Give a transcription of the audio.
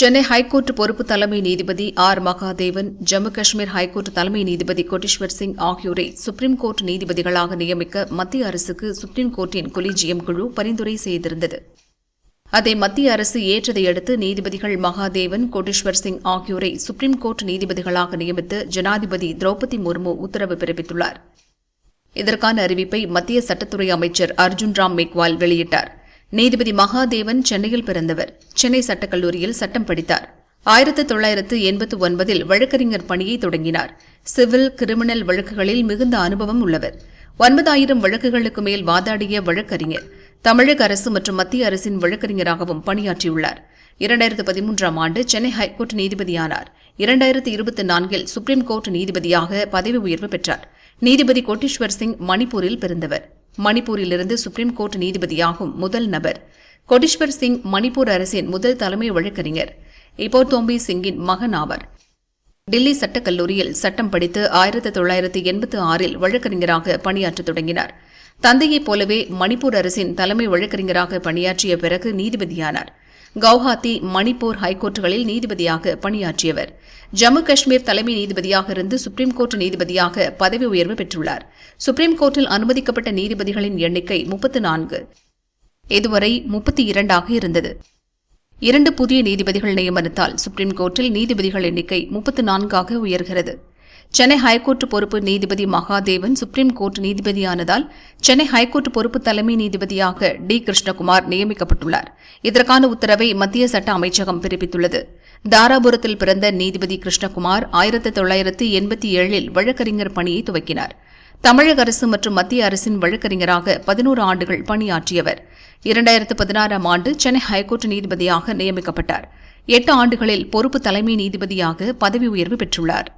Chennai high court பொறுப்பு தலைமை நீதிபதி R. Mahadevan Jammu Kashmir high court தலைமை நீதிபதி கோட்டீஸ்வர் சிங் ஆகியோரை சுப்ரீம் கோர்ட் நீதிபதிகளாக நியமிக்க மத்திய அரசுக்கு சுப்ரீம் கோர்ட்டின் கொலிஜியம் குழு பரிந்துரை செய்திருந்தது. அதை மத்திய அரசு ஏற்றதையடுத்து நீதிபதிகள் மகாதேவன் கோட்டீஸ்வர் சிங் ஆகியோரை சுப்ரீம் கோர்ட் நீதிபதிகளாக நியமித்து ஜனாதிபதி திரௌபதி முர்மு உத்தரவு பிறப்பித்துள்ளார். இதற்கான அறிவிப்பை மத்திய சட்டத்துறை அமைச்சர் அர்ஜுன் ராம் மேக்வால் வெளியிட்டார். நீதிபதி மகாதேவன் சென்னையில் பிறந்தவர். சென்னை சட்டக்கல்லூரியில் சட்டம் படித்தார். ஆயிரத்து தொள்ளாயிரத்து எண்பத்து ஒன்பதில் வழக்கறிஞர் பணியை தொடங்கினார். சிவில் கிரிமினல் வழக்குகளில் மிகுந்த அனுபவம் உள்ளவர். ஒன்பதாயிரம் வழக்குகளுக்கு மேல் வாதாடிய வழக்கறிஞர் தமிழக அரசு மற்றும் மத்திய அரசின் வழக்கறிஞராகவும் பணியாற்றியுள்ளார். இரண்டாயிரத்து பதிமூன்றாம் ஆண்டு சென்னை ஹைகோர்ட் நீதிபதியானார். இரண்டாயிரத்து இருபத்தி நான்கில் சுப்ரீம் கோர்ட் நீதிபதியாக பதவி உயர்வு பெற்றார். நீதிபதி கோட்டீஸ்வர் சிங் மணிப்பூரில் பிறந்தவர். மணிப்பூரிலிருந்து சுப்ரீம் கோர்ட் நீதிபதியாகும் முதல் நபர். கோட்டீஸ்வர் சிங் மணிப்பூர் அரசின் முதல் தலைமை வழக்கறிஞர். இப்போ தோம்பி சிங்கின் மகன் ஆவர். டில்லி சட்டக் கல்லூரியில் சட்டம் படித்து ஆயிரத்து தொள்ளாயிரத்து எண்பத்து ஆறில் வழக்கறிஞராக பணியாற்றத் தொடங்கினார். தந்தையைப் போலவே மணிப்பூர் அரசின் தலைமை வழக்கறிஞராக பணியாற்றிய பிறகு நீதிபதியானார். கவுஹாத்தி மணிப்பூர் ஹைகோர்ட்டுகளில் நீதிபதியாக பணியாற்றியவர். ஜம்மு காஷ்மீர் தலைமை நீதிபதியாக இருந்து சுப்ரீம் கோர்ட் நீதிபதியாக பதவி உயர்வு பெற்றுள்ளார். சுப்ரீம் கோர்ட்டில் அனுமதிக்கப்பட்ட நீதிபதிகளின் எண்ணிக்கை முப்பத்து நான்கு. இதுவரை முப்பத்தி இரண்டாக இருந்தது. இரண்டு புதிய நீதிபதிகள் நியமனத்தால் சுப்ரீம் கோர்ட்டில் நீதிபதிகள் எண்ணிக்கை முப்பத்து நான்காக உயர்கிறது. சென்னை ஹைகோர்ட் பொறுப்பு நீதிபதி மகாதேவன் சுப்ரீம் கோர்ட் நீதிபதியானதால் சென்னை ஹைகோர்ட் பொறுப்பு தலைமை நீதிபதியாக டி. கிருஷ்ணகுமார் நியமிக்கப்பட்டுள்ளார். இதற்கான உத்தரவை மத்திய சட்ட அமைச்சகம் பிறப்பித்துள்ளது. தாராபுரத்தில் பிறந்த நீதிபதி கிருஷ்ணகுமார் ஆயிரத்து தொள்ளாயிரத்து எண்பத்தி ஏழில் வழக்கறிஞர் பணியை துவக்கினார். தமிழக அரசு மற்றும் மத்திய அரசின் வழக்கறிஞராக பதினோரு ஆண்டுகள் பணியாற்றியவர். இரண்டாயிரத்து பதினாறாம் ஆண்டு சென்னை ஹைகோர்ட் நீதிபதியாக நியமிக்கப்பட்டார். எட்டு ஆண்டுகளில் பொறுப்பு தலைமை நீதிபதியாக பதவி உயர்வு பெற்றுள்ளார்.